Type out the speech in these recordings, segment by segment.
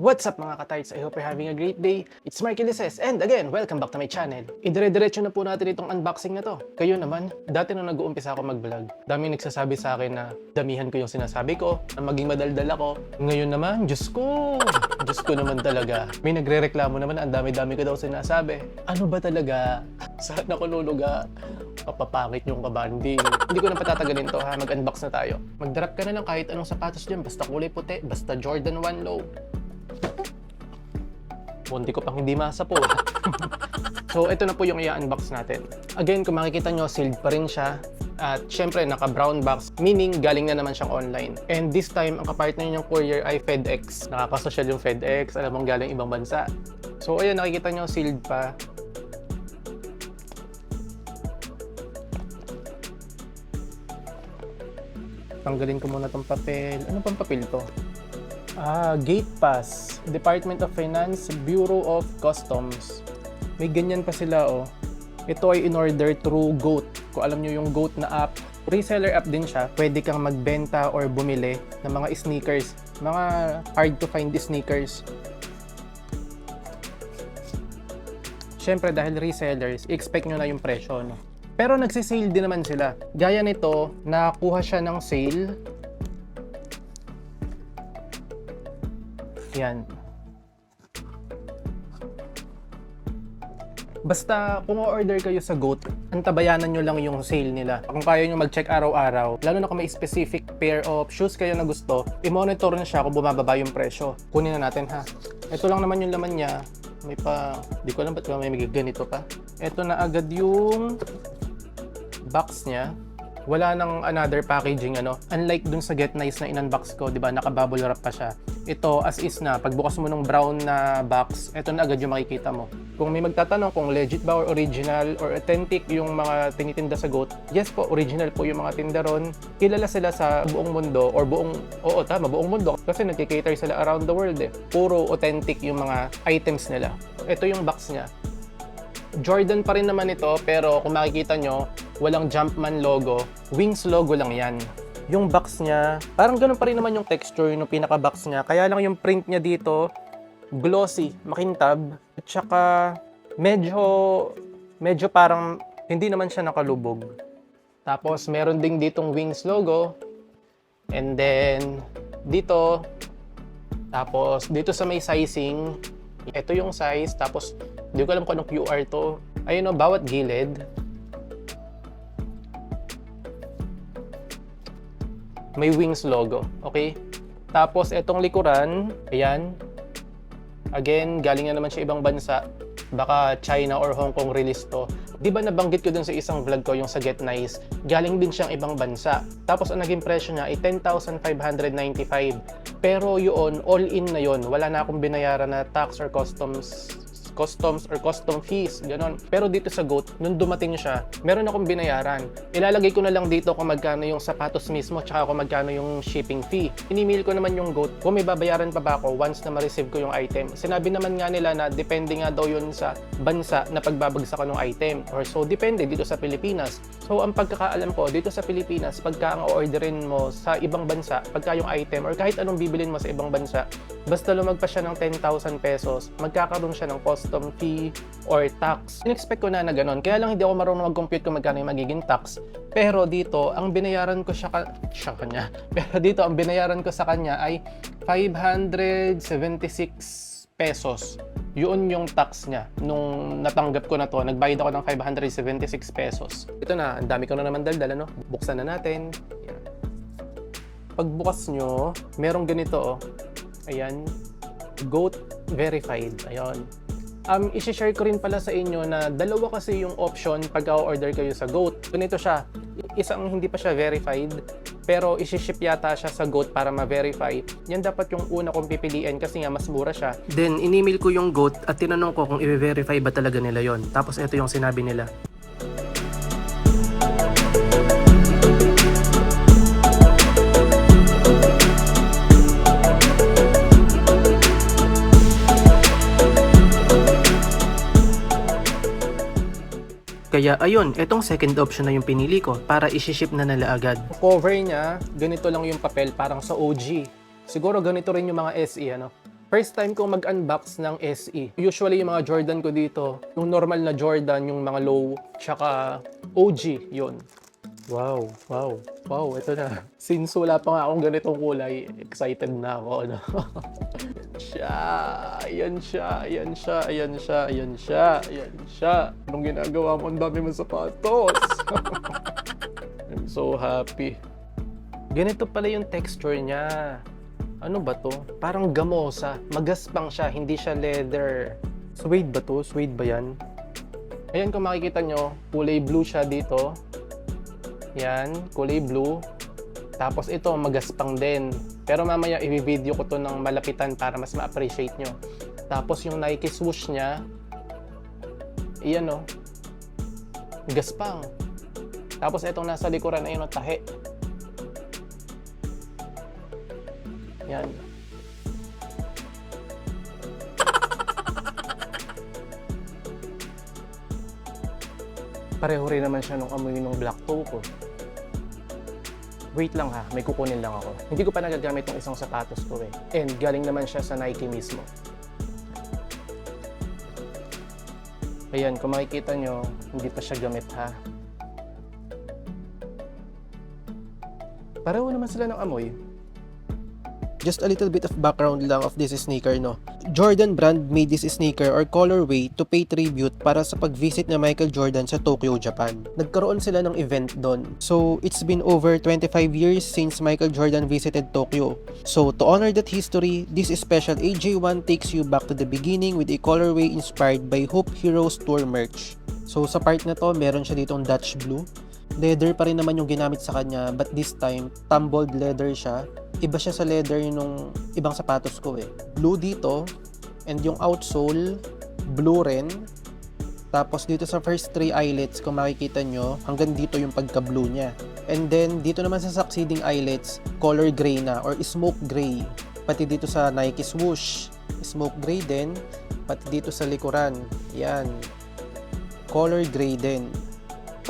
What's up mga katights? I hope you're having a great day. It's Marky Lises and again, welcome back to my channel. Idire-diretso na po natin itong unboxing na to. Kayo naman, dati nung nag-uumpisa ako mag-vlog, dami nagsasabi sa akin na damihan ko yung sinasabi ko, na maging madaldal ako. Ngayon naman, Diyos ko, Diyos ko naman talaga. May nagre-reklamo naman na ang dami-dami ko daw sinasabi. Ano ba talaga? Saan ako luluga? Papapakit yung kabanding. Hindi ko na patatagalin to ha, mag-unbox na tayo. Mag-drop ka na lang kahit anong sapatos dyan, basta kulay puti, basta Jordan 1 low. Bunti ko pang hindi masapo. so, ito na po yung i-unbox natin. Again, kung makikita nyo, sealed pa rin siya. At syempre, naka-brown box, meaning galing na naman siyang online. And this time, ang kapartner niyang courier ay FedEx. Nakakasosyal yung FedEx, alam mong galing ibang bansa. So, ayan, nakikita nyo, sealed pa. Tanggalin ko muna tong papel. Ano pang papel to? Ah, Gate Pass. Department of Finance, Bureau of Customs. May ganyan pa sila, oh. Ito ay in-order through GOAT. Kung alam nyo yung GOAT na app, reseller app din siya. Pwede kang magbenta or bumili ng mga sneakers. Mga hard to find sneakers. Siyempre, dahil resellers, expect nyo na yung presyo, no? Pero nagsisale din naman sila. Gaya nito, nakakuha siya ng sale. Yan. Basta kung order kayo sa GOAT, antabayanan nyo lang yung sale nila. Kung kaya nyo mag-check araw-araw, lalo na kung may specific pair of shoes kayo na gusto, i-monitor na siya kung bumababa yung presyo. Kunin na natin ha. Ito lang naman yung laman niya. May pa, di ko alam ba't may ganito pa. Ito na agad yung box niya, wala nang another packaging ano. Unlike dun sa Get Nice na in-unbox ko, 'di ba? Naka-bubble wrap pa siya. Ito as is na, pagbukas mo ng brown na box, ito na agad yung makikita mo. Kung may magtatanong kung legit ba or original or authentic yung mga tinitinda sa GOAT, yes po, original po yung mga tinda ron. Kilala sila sa buong mundo or buong, oo tama, buong mundo. Kasi nagkikater sila around the world eh. Puro authentic yung mga items nila. Ito yung box niya. Jordan pa rin naman ito, pero kung makikita nyo, walang Jumpman logo, Wings logo lang yan. Yung box niya, parang ganun pa rin naman yung texture ng pinaka-box niya. Kaya lang yung print niya dito, glossy, makintab, at saka medyo, medyo parang hindi naman siya nakalubog. Tapos meron ding ditong Wings logo, and then dito, tapos dito sa may sizing, ito yung size, tapos hindi ko alam kung anong QR to. Ayun o, bawat gilid. May wings logo, okay? Tapos itong likuran, ayan. Again, galing na naman siya ibang bansa. Baka China or Hong Kong release to. Di ba nabanggit ko dun sa isang vlog ko, yung sa Get Nice, galing din siyang ibang bansa. Tapos ang naging presyo niya ay 10,595. Pero yun, all in na yun. Wala na akong binayaran na tax or customs customs or custom fees, ganon. Pero dito sa GOAT, nung dumating siya, meron akong binayaran. Ilalagay ko na lang dito kung magkano yung sapatos mismo tsaka kung magkano yung shipping fee. Inimil ko naman yung GOAT kung may babayaran pa ba ako once na ma-receive ko yung item. Sinabi naman nga nila na depende nga daw yun sa bansa na pagbabagsak ko ng item. Or so, depende dito sa Pilipinas. So, ang pagkakaalam ko, dito sa Pilipinas, pagka ang orderin mo sa ibang bansa, pagka yung item or kahit anong bibilin mo sa ibang bansa, basta lumagpas siya ng 10,000 pesos, magkakaroon siya ng custom fee or tax. In-expect ko na na ganun. Kaya lang hindi ako marunong mag-compute kung magkano yung magiging tax. Pero dito, ang binayaran ko siya, ka- siya kanya. Pero dito, ang binayaran ko sa kanya ay 576 pesos. Yun yung tax niya. Nung natanggap ko na to, nagbayad ako ng 576 pesos. Ito na, ang dami ko na naman daldal, ano? Buksan na natin. Pagbukas nyo, merong ganito, oh. Ayan. Goat verified. Ayun. Um, isi-share ko rin pala sa inyo na dalawa kasi yung option pag order kayo sa GOAT. Ganito siya, isang hindi pa siya verified, pero isi-ship yata siya sa GOAT para ma-verify. Yan dapat yung una kong pipiliin kasi nga mas mura siya. Then, in-email ko yung GOAT at tinanong ko kung i-verify ba talaga nila yon. Tapos ito yung sinabi nila. Kaya ayun, etong second option na yung pinili ko para isi-ship na nila agad. Cover niya, ganito lang yung papel parang sa OG. Siguro ganito rin yung mga SE ano. First time kong mag-unbox ng SE. Usually yung mga Jordan ko dito, yung normal na Jordan, yung mga low, tsaka OG, yon. Wow, wow, wow, ito na. Since wala pa nga akong ganitong kulay, excited na ako. Ano? siya, ayan siya, ayan siya, ayan siya, ayan siya, ayan siya. Anong ginagawa mo? Ang dami mo sapatos. I'm so happy. Ganito pala yung texture niya. Ano ba to? Parang gamosa. Magaspang siya, hindi siya leather. Suede ba to? Suede ba yan? Ayan kung makikita nyo, kulay blue siya dito. Yan, kulay blue. Tapos ito, magaspang din. Pero mamaya i-video ko to ng malapitan para mas ma-appreciate nyo. Tapos yung Nike swoosh niya, iyan o. Gaspang. Tapos itong nasa likuran ay yung tahe. Yan. Pareho rin naman siya nung amoy nung black toe. Wait lang ha, may kukunin lang ako. Hindi ko pa nagagamit yung isang sapatos ko eh. And galing naman siya sa Nike mismo. Ayan, kung makikita nyo, hindi pa siya gamit ha. Pareho naman sila ng amoy. Just a little bit of background lang of this sneaker, no? Jordan brand made this sneaker or colorway to pay tribute para sa pag-visit na Michael Jordan sa Tokyo, Japan. Nagkaroon sila ng event doon. So, it's been over 25 years since Michael Jordan visited Tokyo. So, to honor that history, this special AJ1 takes you back to the beginning with a colorway inspired by Hope Heroes Tour merch. So, sa part na to, meron siya ditong Dutch Blue. Leather pa rin naman yung ginamit sa kanya, but this time, tumbled leather siya iba siya sa leather nung ibang sapatos ko eh. Blue dito, and yung outsole, blue rin. Tapos dito sa first three eyelets, kung makikita nyo, hanggang dito yung pagka-blue niya. And then, dito naman sa succeeding eyelets, color gray na, or smoke gray. Pati dito sa Nike swoosh, smoke gray din. Pati dito sa likuran, yan. Color gray din.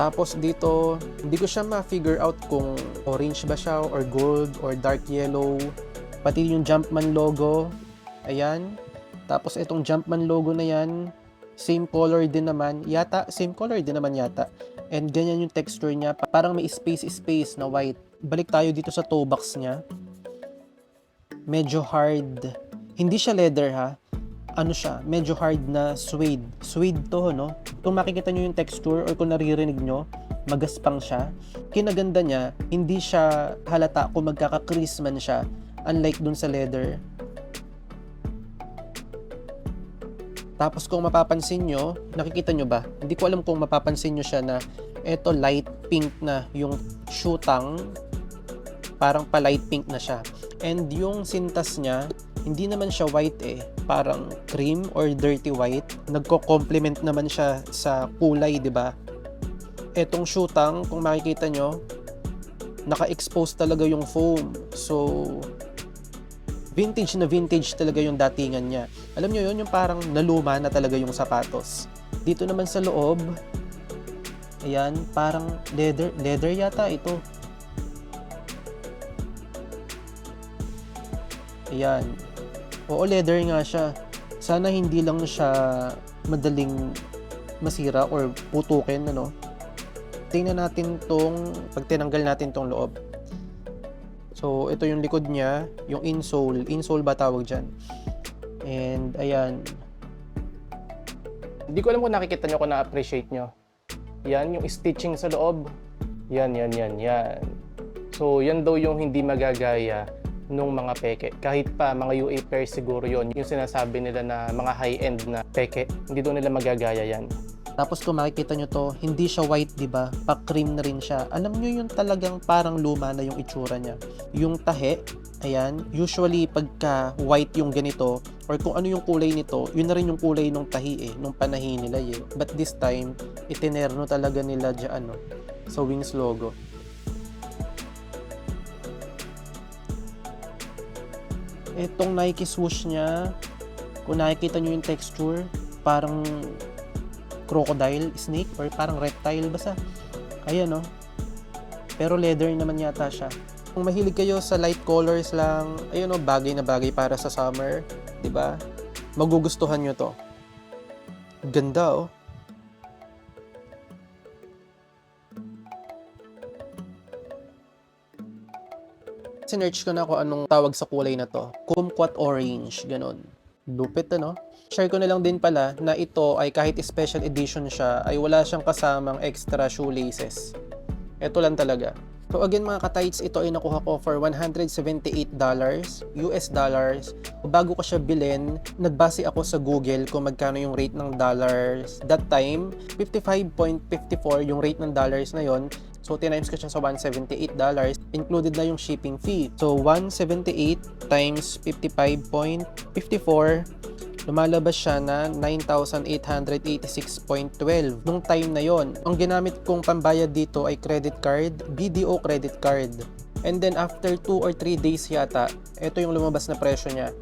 Tapos dito, hindi ko siya ma-figure out kung orange ba siya or gold or dark yellow. Pati yung Jumpman logo. Ayan. Tapos itong Jumpman logo na yan, same color din naman. Yata, same color din naman yata. And ganyan yung texture niya. Parang may space-space na white. Balik tayo dito sa toe box niya. Medyo hard. Hindi siya leather ha ano siya, medyo hard na suede. Suede to, no? Kung makikita nyo yung texture or kung naririnig nyo, magaspang siya. Kinaganda niya, hindi siya halata kung magkaka-crease man siya, unlike dun sa leather. Tapos kung mapapansin nyo, nakikita nyo ba? Hindi ko alam kung mapapansin nyo siya na eto light pink na yung shootang parang pa light pink na siya. And yung sintas niya, hindi naman siya white eh. Parang cream or dirty white. Nagko-complement naman siya sa kulay, 'di ba? Etong shootang, kung makikita nyo, naka-expose talaga yung foam. So, vintage na vintage talaga yung datingan niya. Alam nyo yun, yung parang naluma na talaga yung sapatos. Dito naman sa loob, ayan, parang leather, leather yata ito. Ayan. Oo, leather nga siya. Sana hindi lang siya madaling masira or putukin, ano. Tingnan natin tong, pag tinanggal natin tong loob. So, ito yung likod niya, yung insole. Insole ba tawag dyan? And, ayan. Hindi ko alam kung nakikita nyo kung na-appreciate nyo. Yan, yung stitching sa loob. Yan, yan, yan, yan. So, yan daw yung hindi magagaya nung mga peke. Kahit pa mga UA pairs siguro yon yung sinasabi nila na mga high-end na peke, hindi daw nila magagaya yan. Tapos kung makikita nyo to, hindi siya white, di ba? Pa-cream na rin siya. Alam nyo yung talagang parang luma na yung itsura niya. Yung tahe, ayan, usually pagka white yung ganito, or kung ano yung kulay nito, yun na rin yung kulay ng tahi eh, nung panahin nila eh. But this time, itinerno talaga nila dyan, ano, sa Wings logo. Itong Nike swoosh niya, kung nakikita nyo yung texture, parang crocodile snake or parang reptile basta. Ayan no. Pero leather naman yata siya. Kung mahilig kayo sa light colors lang, ayun no, bagay na bagay para sa summer. 'di ba? Magugustuhan nyo to. Ganda oh. Sinerch ko na kung anong tawag sa kulay na to. Kumquat orange, ganun. Lupit ano? Share ko na lang din pala na ito ay kahit special edition siya ay wala siyang kasamang extra shoelaces. Ito lang talaga. So again mga ka-tights, ito ay nakuha ko for $178 US dollars. Bago ko siya bilhin, nagbase ako sa Google kung magkano yung rate ng dollars. That time, 55.54 yung rate ng dollars na yon. So, tinimes ko siya sa $178. Included na yung shipping fee. So, 178 times 55.54 lumalabas siya na 9,886.12 nung time na yon. Ang ginamit kong pambayad dito ay credit card, BDO credit card. And then after 2 or 3 days yata, ito yung lumabas na presyo niya.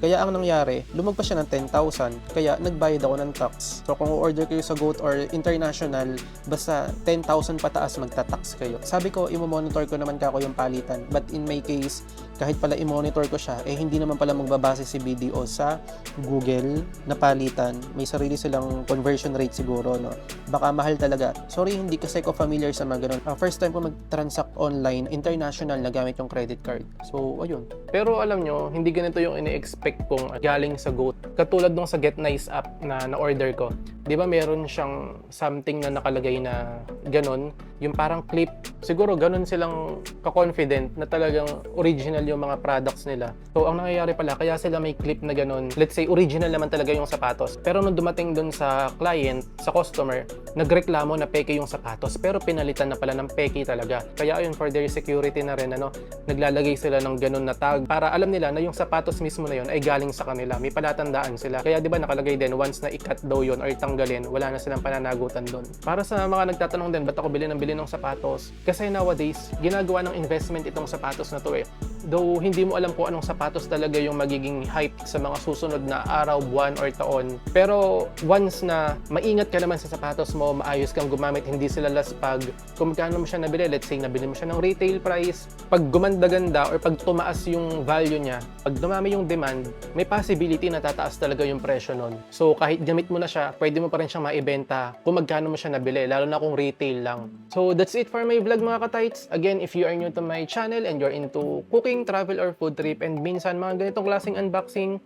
Kaya ang nangyari, lumagpas siya ng 10,000, kaya nagbayad ako ng tax. So kung order kayo sa GOAT or international, basta 10,000 pataas magta-tax kayo. Sabi ko, imo-monitor ko naman kako yung palitan. But in my case, kahit pala i-monitor ko siya, eh hindi naman pala magbabase si BDO sa Google na palitan. May sarili silang conversion rate siguro, no? Baka mahal talaga. Sorry, hindi kasi ko familiar sa mga ganun. Ah, first time ko mag-transact online, international na gamit yung credit card. So, ayun. Pero alam nyo, hindi ganito yung ini-expect kong galing sa GOAT. Katulad nung sa Get Nice app na na-order ko. Di ba meron siyang something na nakalagay na ganun? Yung parang clip. Siguro ganun silang ka-confident na talagang original yung mga products nila. So, ang nangyayari pala, kaya sila may clip na ganun. Let's say, original naman talaga yung sapatos. Pero nung dumating dun sa client, sa customer, nagreklamo na peke yung sapatos. Pero pinalitan na pala ng peke talaga. Kaya ayun, for their security na rin, ano, naglalagay sila ng ganun na tag para alam nila na yung sapatos mismo na yun ay galing sa kanila. May palatandaan sila. Kaya di ba nakalagay din, once na ikat daw yun or tanggalin, wala na silang pananagutan doon. Para sa mga nagtatanong din, ba't ako bili ng bili ng sapatos? Kasi nowadays, ginagawa ng investment itong sapatos na to eh. Though hindi mo alam kung anong sapatos talaga yung magiging hype sa mga susunod na araw, buwan, or taon. Pero once na maingat ka naman sa sapatos mo, maayos kang gumamit, hindi sila laspag, kung magkano mo siya nabili, let's say nabili mo siya ng retail price, pag gumanda-ganda or pag tumaas yung value niya, pag dumami yung demand, may possibility na tataas talaga yung presyo nun. So kahit gamit mo na siya, pwede mo pa rin siyang maibenta kung magkano mo siya nabili, lalo na kung retail lang. So that's it for my vlog mga katights. Again, if you are new to my channel and you're into cooking, travel, or food trip, and minsan mga ganitong klaseng unboxing,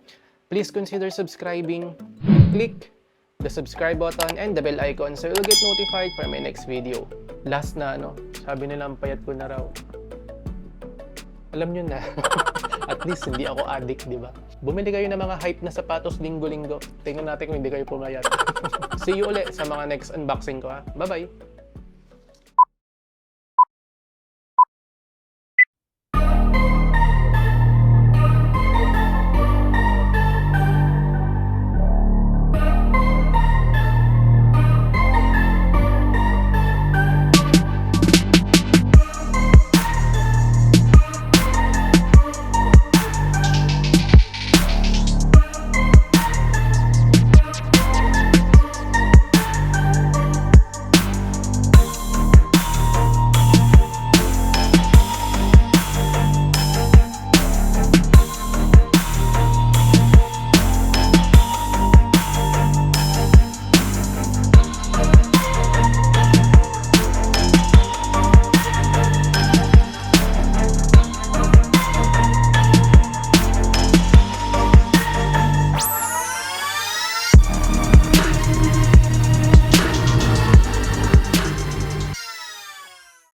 please consider subscribing. Click the subscribe button and the bell icon so you'll get notified for my next video. Last na ano, sabi nila payat ko na raw. Alam nyo na. At least hindi ako addict, di ba? Bumili kayo ng mga hype na sapatos linggo-linggo. Tingnan natin kung hindi kayo pumayat. See you ulit sa mga next unboxing ko ha. Bye-bye!